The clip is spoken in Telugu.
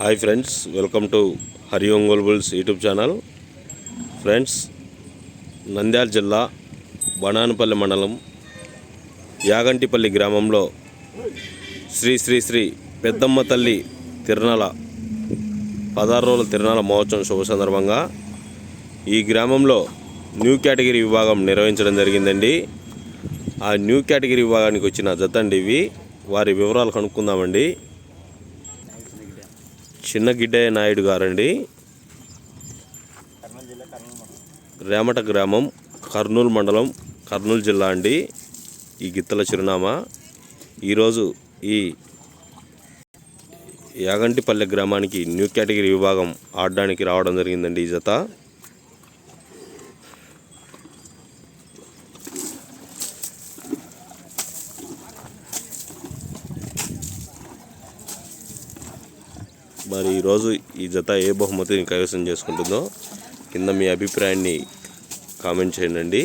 Hi friends welcome to Hari Ongole bulls YouTube channel friends Nandyala జిల్లా బనానపల్లి మండలం యాగంటిపల్లి గ్రామంలో శ్రీ శ్రీ శ్రీ పెద్దమ్మ తల్లి తిరునాల పదహారు రోజుల తిరునాల మహోత్సవం శుభ సందర్భంగా ఈ గ్రామంలో న్యూ కేటగిరీ విభాగం నిర్వహించడం జరిగిందండి. ఆ న్యూ కేటగిరీ విభాగానికి వచ్చిన జతండి ఇవి. వారి వివరాలు కనుక్కుందామండి. చిన్న గిడ్డయ్య నాయుడు గారండి. రేమట గ్రామం కర్నూలు మండలం కర్నూలు జిల్లా అండి ఈ గిత్తల చిరునామా. ఈరోజు ఈ యాగంటిపల్లె గ్రామానికి న్యూ కేటగిరీ విభాగం ఆడడానికి రావడం జరిగిందండి ఈ జత. మరి ఈరోజు ఈ జత ఏ బహుమతిని కైవసం చేసుకుంటుందో కింద మీ అభిప్రాయాన్ని కామెంట్ చేయండి.